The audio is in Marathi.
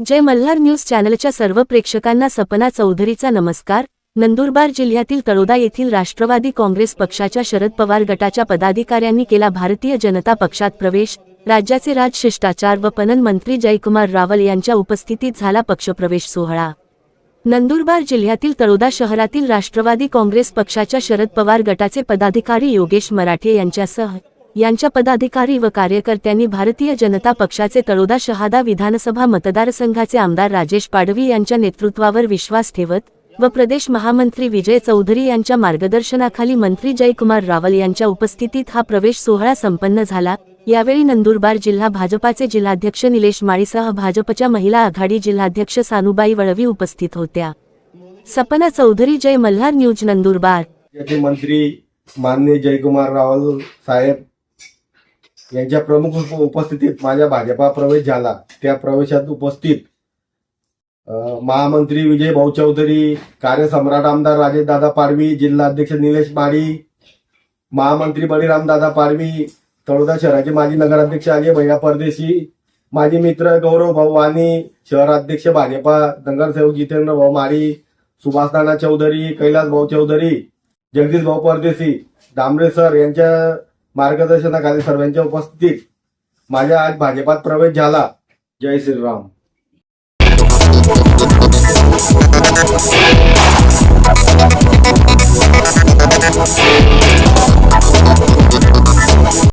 जय मल्हार न्यूज चॅनलच्या सर्व प्रेक्षकांना सपना चौधरीचा नमस्कार. नंदुरबार जिल्ह्यातील तळोदा येथील राष्ट्रवादी काँग्रेस पक्षाच्या शरद पवार गटाच्या पदाधिकाऱ्यांनी केला भारतीय जनता पक्षात प्रवेश. राज्याचे राजशिष्टाचार व पणन मंत्री जयकुमार रावल यांच्या उपस्थितीत झाला पक्षप्रवेश सोहळा. नंदुरबार जिल्ह्यातील तळोदा शहरातील राष्ट्रवादी काँग्रेस पक्षाच्या शरद पवार गटाचे पदाधिकारी योगेश मराठे यांच्यासह यांच्या पदाधिकारी व कार्यकर्त्यांनी भारतीय जनता पक्षाचे तळोदा शहादा विधानसभा मतदारसंघाचे आमदार राजेश पाडवी यांच्या नेतृत्वावर विश्वास ठेवत व प्रदेश महामंत्री विजय चौधरी यांच्या मार्गदर्शनाखाली मंत्री जयकुमार रावल यांच्या उपस्थितीत हा प्रवेश सोहळा संपन्न झाला. यावेळी नंदुरबार जिल्हा भाजपाचे जिल्हाध्यक्ष निलेश माळीसह भाजपच्या महिला आघाडी जिल्हाध्यक्ष सानुबाई वळवी उपस्थित होत्या. सपना चौधरी जय मल्हार न्यूज नंदुरबार. मंत्री माननीय जयकुमार रावल साहेब यांच्या प्रमुख उपस्थितीत माझ्या भाजपा प्रवेश झाला. त्या प्रवेशात उपस्थित महामंत्री विजय भाऊ चौधरी कार्यसम्राट आमदार राजेश दादा पाडवी जिल्हाध्यक्ष निलेश माळी महामंत्री बळीराम दादा पाडवी तळोदा शहराचे माजी नगराध्यक्ष अजय भैया परदेशी माजी मित्र गौरव भाऊ वाणी शहराध्यक्ष भाजपा नगरसेवक जितेंद्र भाऊ माळी सुभाषनाना चौधरी कैलास भाऊ चौधरी जगदीश भाऊ परदेशी दामरे सर यांच्या मार्गदर्शनाखाली सर्वांच्या उपस्थितीत माझ्या आज भाजपात प्रवेश झाला. जय श्रीराम.